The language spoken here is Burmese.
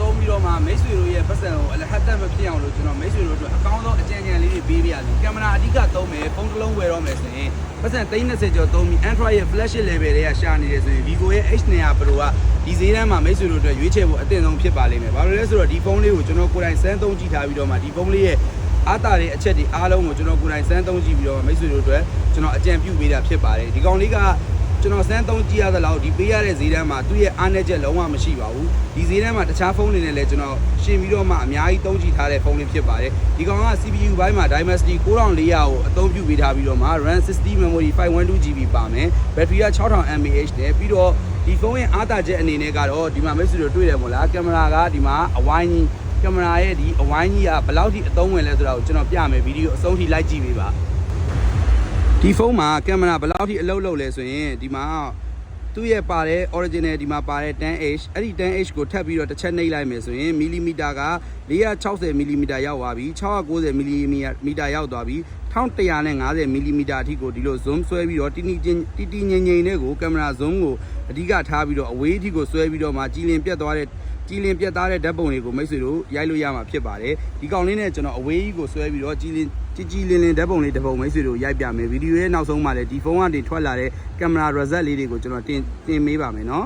သုံးပြီးတော့မှမိတ်ဆွေတို့ရဲ့ပတ်စံကိုအလဟတ်တက်မဖြစ်အောင်လို့ကျွန်တော်မိတ်ဆွေတို့အတွက်အကောင်းဆုံးအကြံဉာဏ်လေးတွေပေးပြရစီကင်မရာအဓိကသုံးမယ်ဖုန်းတစ်လုံးဝယ်တော့မယ်ဆိုရင်ပတ်စံ30ကျော်သုံးပြီး Android ရဲ့ flash level တွေကရှာနေတယ်ဆိုရင် Vivo ရဲ့ H900 Pro ကဒီဈေးတန်းမှာမိတ်ဆွေတို့အတွက်ရွေးချယ်ဖို့အသင့်ဆုံးဖြစ်ပါလိမ့်မယ်ဘာလို့လဲဆိုတော့ဒီဖုန်းလေးကိုကျွန်တော်ကိုယ်တိုင်စမ်းသုံးကြည့်ထားပြီးတော့မှဒီဖုန်းလေးရဲ့အားတာတဲ့အချက်တွေအားလုံးကိုကျွန်တော်ကိုယ်တိုင်စမ်းသုံးကြည့်ပြီးတော့မိတ်ဆွေတို့အတွက်ကျွန်တော်အကြံပြုပေးတာဖြစ်ပါတယ်ဒီကောင်လေးက ကျွန်တော်စမ်းသုံးကြည့်ရသလောက်ဒီပေးရတဲ့ဈေးတန်းမှာသူ့ရဲ့အားနည်းချက်လုံးဝမရှိပါဘူးဒီဈေးတန်းမှာတခြားဖုန်းတွေနဲ့လည်းကျွန်တော်ရှင်းပြီးတော့မှအများကြီးသုံးကြည့်ထားတဲ့ဖုန်းလေးဖြစ်ပါတယ်ဒီကောင်က CPU ဘိုင်းမှာ Dimensity 9400ကိုအသုံးပြုပေးထားပြီးတော့မှ RAM 60 memory 512GB ပါမယ်ဘက်ထရီက6000 mAh နဲ့ပြီးတော့ဒီဖုန်းရဲ့အားသာချက်အနေနဲ့ကတော့ဒီမှာမိတ်ဆွေတို့တွေ့တယ်မို့လားကင်မရာကဒီမှာအဝိုင်းကြီးကင်မရာရဲ့ဒီအဝိုင်းကြီးကဘယ်လောက်ထိအသုံးဝင်လဲဆိုတာကိုကျွန်တော်ပြမယ်ဗီဒီယိုအဆုံးထိလိုက်ကြည့်ပေးပါ ဒီဖုန်းမှာကင်မရာဘယ်လောက်ထိအလုပ်လုပ်လဲဆိုရင်ဒီမှာသူ့ရဲ့ပါတဲ့ original ဒီမှာပါတဲ့ 10H အဲ့ဒီ 10H ကိုထပ်ပြီးတော့တစ်ချက်နှိပ်လိုက်မယ်ဆိုရင်မီလီမီတာက460မီလီမီတာရောက်သွားပြီ690မီလီမီတာရောက်သွားပြီ1150မီလီမီတာအထိကိုဒီလို zoom ဆွဲပြီးတော့တိတိချင်းတိတိငိမ့်ငိမ့်လေးကိုကင်မရာ zoom ကိုအဓိကထားပြီးတော့အဝေးအထိကိုဆွဲပြီးတော့မှကြည်လင်ပြတ်သွားတဲ့ကြည်လင်ပြတ်သားတဲ့ဓာတ်ပုံတွေကိုမိတ်ဆွေတို့ရိုက်လို့ရမှာဖြစ်ပါတယ်ဒီကောင်လေးနဲ့ကျွန်တော်အဝေးကြီးကိုဆွဲပြီးတော့ကြည်လင် ကြည်ကြည်လင်လင်ဓာတ်ပုံလေးတစ်ပုံမိတ်ဆွေတို့ရိုက်ပြမယ်ဗီဒီယိုရဲ့နောက်ဆုံးမှာလည်းဒီဖုန်းကနေထွက်လာတဲ့ကင်မရာ result လေးတွေကိုကျွန်တော်တင်တင်ပေးပါမယ်နော်